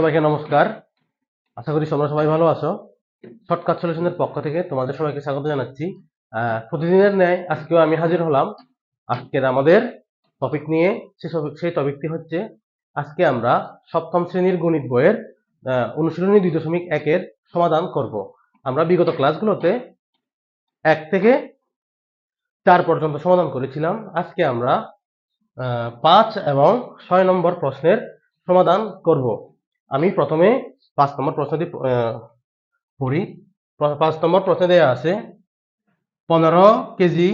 সবাইকে নমস্কার। আশা করি তোমরা সবাই ভালো আছো। শর্টকাট সলিউশনের পক্ষ থেকে তোমাদের সবাইকে স্বাগত জানাচ্ছি। প্রতিদিনের ন্যায় আজকেও আমি হাজির হলাম। আজকের আমাদের টপিক নিয়ে সেই টপিকটি হচ্ছে, আজকে আমরা সপ্তম শ্রেণির গণিত বইয়ের অনুশীলনী দুই দশমিক একের সমাধান করব। আমরা বিগত ক্লাসগুলোতে এক থেকে চার পর্যন্ত সমাধান করেছিলাম। আজকে আমরা পাঁচ এবং ছয় নম্বর প্রশ্নের সমাধান করব। আমি প্রথমে পাঁচ নম্বর প্রশ্নটি পড়ি। পাঁচ নম্বর প্রশ্নে দেওয়া আছে, পনেরো কেজি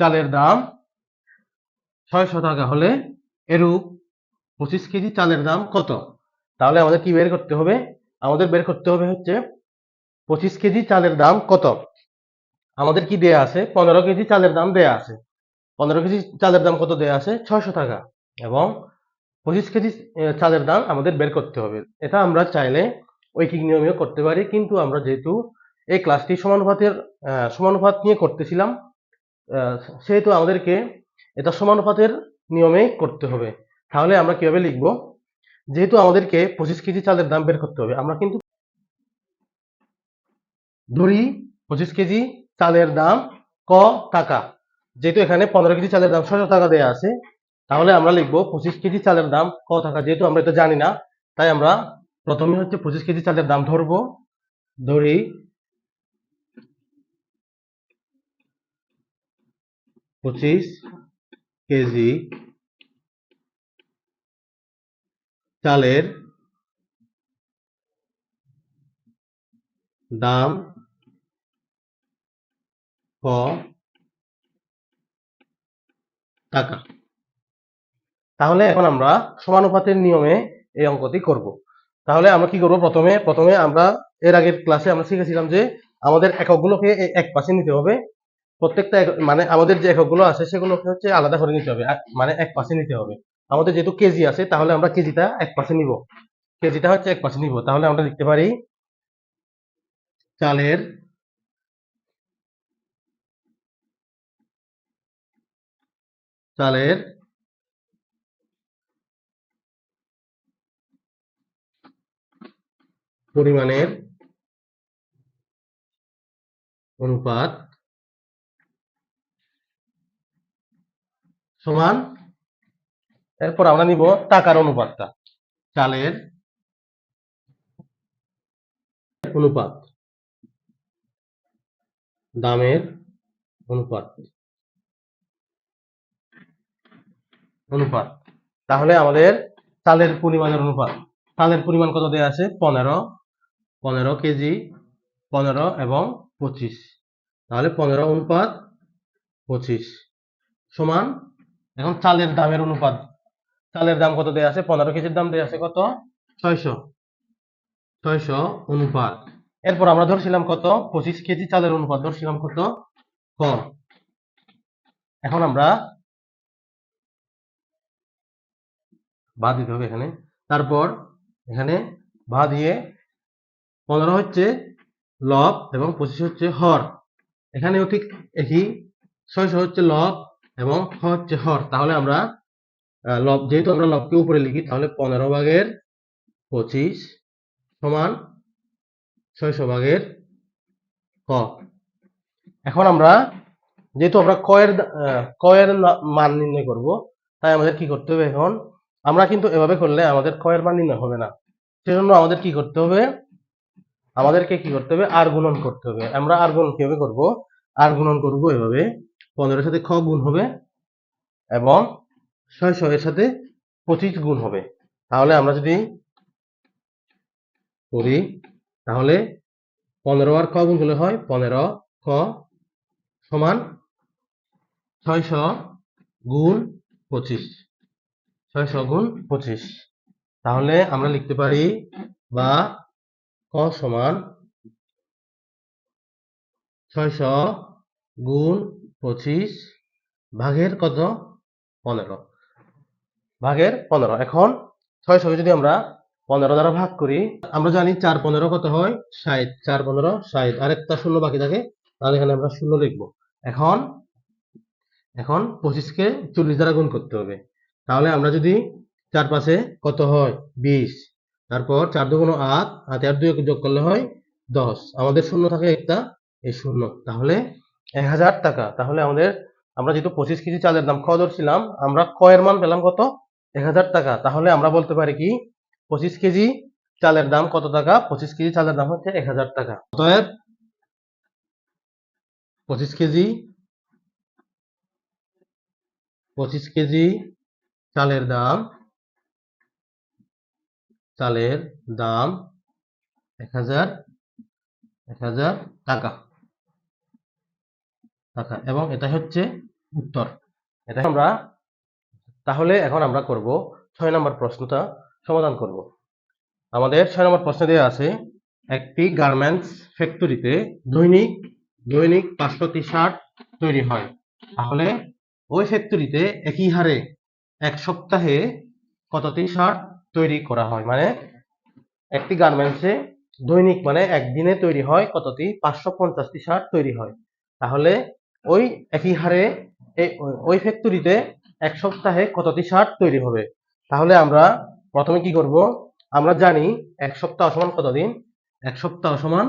চালের দাম ছয়শো টাকা হলে এরূপ পঁচিশ কেজি চালের দাম কত? তাহলে আমাদের কি বের করতে হবে? আমাদের বের করতে হবে হচ্ছে পঁচিশ কেজি চালের দাম কত? আমাদের কি দেয়া আছে? পনেরো কেজি চালের দাম দেয়া আছে। পনেরো কেজি চালের দাম কত দেয়া আছে? ছয়শো টাকা। এবং পঁচিশ কেজি চালের দাম আমাদের বের করতে হবে। এটা আমরা চাইলে ঐকিক নিয়মেও করতে পারি, কিন্তু আমরা যেহেতু এই ক্লাসটি সমানুপাতের সমানুপাত নিয়ে করতেছিলাম সেহেতু আমাদেরকে এটা সমানুপাতের নিয়মে করতে হবে। তাহলে আমরা কীভাবে লিখব? যেহেতু আমাদেরকে পঁচিশ কেজি চালের দাম বের করতে হবে, আমরা কিন্তু ধরি পঁচিশ কেজি চালের দাম ক টাকা। যেহেতু এখানে পনেরো কেজি চালের দাম ছশো টাকা দেওয়া আছে তাহলে আমরা লিখব পঁচিশ কেজি চালের দাম ক টাকা, যেহেতু আমরা এটা জানি না, তাই আমরা প্রথমে হচ্ছে পঁচিশ কেজি চালের দাম ধরবো। ধরি পঁচিশ কেজি চালের দাম ক টাকা। তাহলে এখন আমরা সমানুপাতের নিয়মে এই অঙ্কটি করব। তাহলে আমরা কি করব প্রথমে? প্রথমে আমরা এর আগের ক্লাসে আমরা শিখেছিলাম যে আমাদের এককগুলোকে এক পাশে নিতে হবে। প্রত্যেকটা মানে আমাদের যে এককগুলো আছে সেগুলোকে হচ্ছে আলাদা করে নিতে হবে। মানে এক পাশে নিতে হবে। আমাদের যেহেতু কেজি আছে, তাহলে আমরা কেজিটা এক পাশে নিব। কেজিটা হচ্ছে এক পাশে নিব। তাহলে আমরা লিখতে পারি চালের চালের পরিমাণের অনুপাত সমান, এরপর আমরা নিব টাকার অনুপাতটা, চালের অনুপাত, দামের অনুপাত অনুপাত। তাহলে আমাদের চালের পরিমাণের অনুপাত, চালের পরিমাণ কত দেওয়া আছে? পনেরো। পনেরো কেজি, পনেরো এবং পঁচিশ। তাহলে পনেরো অনুপাত পঁচিশ সমান, এখন চালের দামের অনুপাত। চালের দাম কত দেওয়া আছে? পনেরো কেজির দাম দেওয়া আছে কত? ছয়শো। ছয়শো অনুপাত। এরপর আমরা ধরছিলাম কত? পঁচিশ কেজি চালের অনুপাত। ধরছিলাম কত? ক এখন আমরা বা দিতে হবে এখানে। তারপর এখানে বা দিয়ে পনেরো হচ্ছে লব এবং পঁচিশ হচ্ছে হর। এখানেও ঠিক একই। ছয়শো হচ্ছে লব এবং হ হচ্ছে হর। তাহলে আমরা লব, যেহেতু আমরা লবকে উপরে লিখি, তাহলে পনেরো ভাগের পঁচিশ সমান ছয়শো ভাগের ক। এখন আমরা, যেহেতু আমরা কয়ের কয়ের মান নির্ণয় করব, তাই আমাদের কি করতে হবে এখন? আমরা কিন্তু এভাবে করলে আমাদের কয়ের মান নির্ণয় হবে না। সেজন্য আমাদের কি করতে হবে? আমাদেরকে কি করতে হবে? আর গুণন করতে হবে। আমরা আর গুণন কীভাবে করব? আর গুণন করব এভাবে। পনেরোর সাথে খ গুণ হবে এবং ছয়শো এর সাথে পঁচিশ গুণ হবে। তাহলে আমরা যদি করি, তাহলে পনেরো আর খ গুণ করলে হয় পনেরো খ সমান ছয়শো গুণ পঁচিশ। ছয়শো গুণ পঁচিশ। তাহলে আমরা লিখতে পারি বা ক সমান ছয়শো গুণ পঁচিশ ভাগের কত? পনেরো। ভাগের পনেরো। এখন ছয়শকে যদি আমরা পনেরো দ্বারা ভাগ করি, আমরা জানি চার পনেরো কত হয়? ষাট। চার পনেরো, ষাট। আরেকটা শূন্য বাকি থাকে, তাহলে এখানে আমরা শূন্য লিখব। এখন এখন পঁচিশকে চল্লিশ দ্বারা গুণ করতে হবে। তাহলে আমরা যদি চার পাশে কত হয়? বিশ। তারপর চার দুগুণ আট হাতে আর দুই যোগ করলে হয় দশ। আমাদের শূন্য থাকে একটা, এই শূন্য। তাহলে এক হাজার টাকা। তাহলে আমাদের, আমরা যেহেতু পঁচিশ কেজি চালের দাম ক ধরছিলাম আমরা ক এর মান পেলাম কত? এক হাজার টাকা। তাহলে আমরা বলতে পারি কি? পঁচিশ কেজি চালের দাম কত টাকা? পঁচিশ কেজি চালের দাম হচ্ছে এক হাজার টাকা। অতএব পঁচিশ কেজি পঁচিশ কেজি চালের দাম চালের দাম এক হাজার এক হাজার টাকা। টাকা। এবং এটা হচ্ছে উত্তর। এটা আমরা, তাহলে এখন আমরা করব ছয় নম্বর প্রশ্নটা সমাধান করব। আমাদের ছয় নম্বর প্রশ্ন দেওয়া আছে, একটি গার্মেন্টস ফ্যাক্টরিতে দৈনিক দৈনিক পাঁচশো টি শার্ট তৈরি হয়। তাহলে ওই ফ্যাক্টরিতে একই হারে এক সপ্তাহে কতটি শার্ট তৈরি করা হয়। মানে একটি গার্মেন্টসে দৈনিক মানে একদিনে তৈরি হয় কতটি? পাঁচশো পঞ্চাশটি শার্ট তৈরি হয়। তাহলে ওই একই হারে ওই ফ্যাক্টরিতে এক সপ্তাহে কতটি শার্ট তৈরি হবে? তাহলে আমরা প্রথমে কি করব? আমরা জানি এক সপ্তাহ সমান কতদিন? এক সপ্তাহ সমান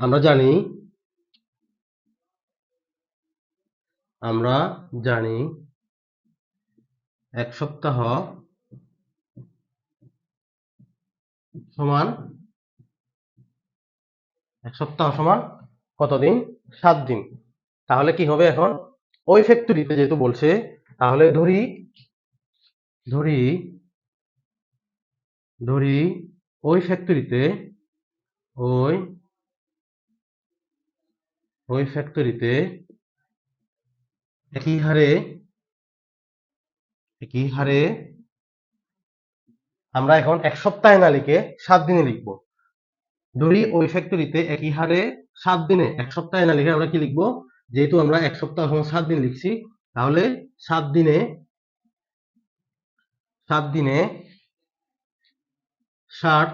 আমরা জানি আমরা জানি এক সপ্তাহ সমান এক সপ্তাহ সমান কতদিন? সাত দিন। তাহলে কি হবে এখন? ওই ফ্যাক্টরিতে যেহেতু বলছে, তাহলে ধরি ধরি ধরি ওই ফ্যাক্টরিতে ওই ওই ফ্যাক্টরিতে একই হারে একই হারে আমরা এখন এক সপ্তাহে না লিখে সাত দিনে লিখব। ধরি ওই ফ্যাক্টরিতে একই হারে সাত দিনে, এক সপ্তাহে না লিখে আমরা কি লিখব? যেহেতু আমরা এক সপ্তাহ সমান সাত দিন লিখছি, তাহলে সাত দিনে সাত দিনে ষাট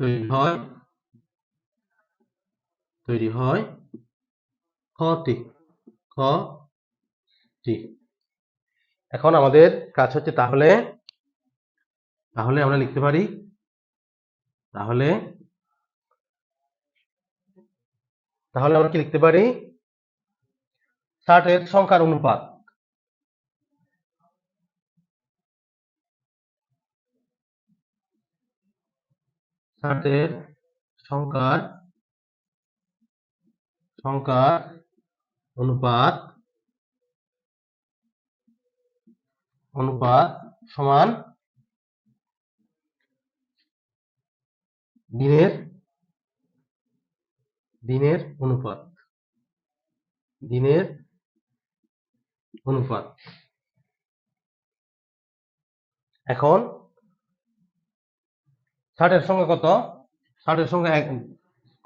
তৈরি হয় তৈরি হয় খটি খটি এখন আমাদের কাজ হচ্ছে তাহলে তাহলে আমরা লিখতে পারি, তাহলে তাহলে আমরা কি লিখতে পারি? ষাটের সংখ্যার অনুপাত। ষাটের সংখ্যার সংখ্যার অনুপাত অনুপাত সমান দিনের দিনের অনুপাত দিনের অনুপাত। এখন ষাটের সংখ্যা কত? ষাটের এক,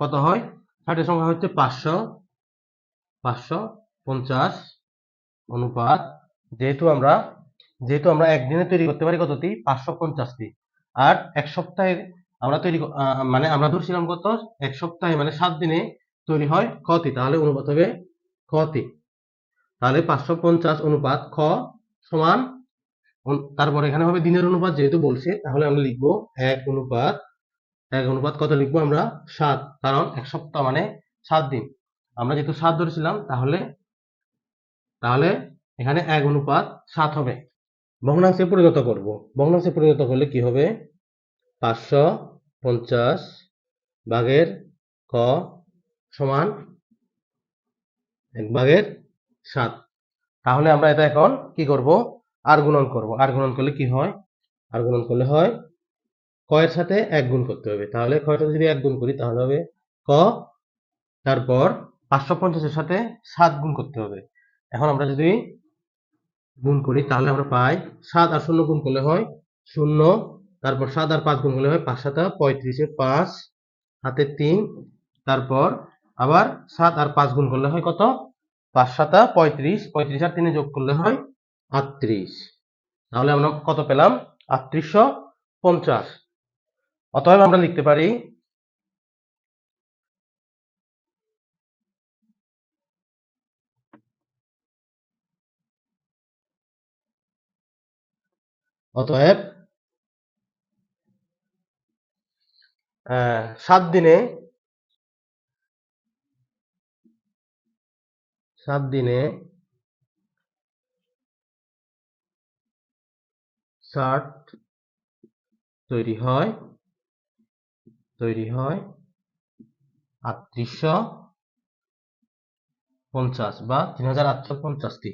কত হয়? ষাটের সংখ্যা হচ্ছে পাঁচশো পাঁচশো পঞ্চাশ অনুপাত, যেহেতু আমরা যেহেতু আমরা একদিনে তৈরি করতে পারি কতটি? পাঁচশো পঞ্চাশটি। আর এক সপ্তাহে আমরা তৈরি মানে আমরা ধরছিলাম কত? এক সপ্তাহে মানে সাত দিনে তৈরি হয় কতি তাহলে অনুপাত হবে কতি তাহলে পাঁচশো পঞ্চাশ অনুপাত খ সমান তারপর এখানে হবে দিনের অনুপাত যেহেতু বলছে, তাহলে আমরা লিখব এক অনুপাত এক অনুপাত কত লিখব আমরা? সাত। কারণ এক সপ্তাহ মানে সাত দিন। আমরা যেহেতু সাত ধরেছিলাম, তাহলে তাহলে এখানে এক অনুপাত সাত হবে। ভগ্নাংশে পরিণত করব। ভগ্নাংশে পরিণত করলে কি হবে? পাঁচশো পঞ্চাশ ভাগের ক সমান এক ভাগের সাত। তাহলে আমরা এটা এখন কি করব? আর গুণন করব। আর গুণন করলে কি হয়? আর গুণন করলে হয় কয়ের সাথে এক গুণ করতে হবে। তাহলে সাথে যদি এক গুণ করি, তাহলে হবে ক। তারপর পাঁচশো পঞ্চাশের সাথে সাত গুণ করতে হবে। এখন আমরা যদি গুণ করি, তাহলে আমরা পাই সাত আর শূন্য গুণ করলে হয় শূন্য, তারপর সাত আর পাঁচ গুণ করলে হয় পাঁচ সাতা, পঁয়ত্রিশে পাঁচ, হাতে তিন, তারপর আবার সাত আর পাঁচ গুণ করলে হয় কত? পাঁচ সাতা, পঁয়ত্রিশ পঁয়ত্রিশ আর তিনে যোগ করলে হয় আটত্রিশ। তাহলে আমরা কত পেলাম? আটত্রিশশো পঞ্চাশ। অতএব আমরা লিখতে পারি অতএব সাত দিনে সাত দিনে ষাট তৈরি হয় তৈরি হয় আটত্রিশশো পঞ্চাশ বা তিন হাজার আটশো পঞ্চাশটি।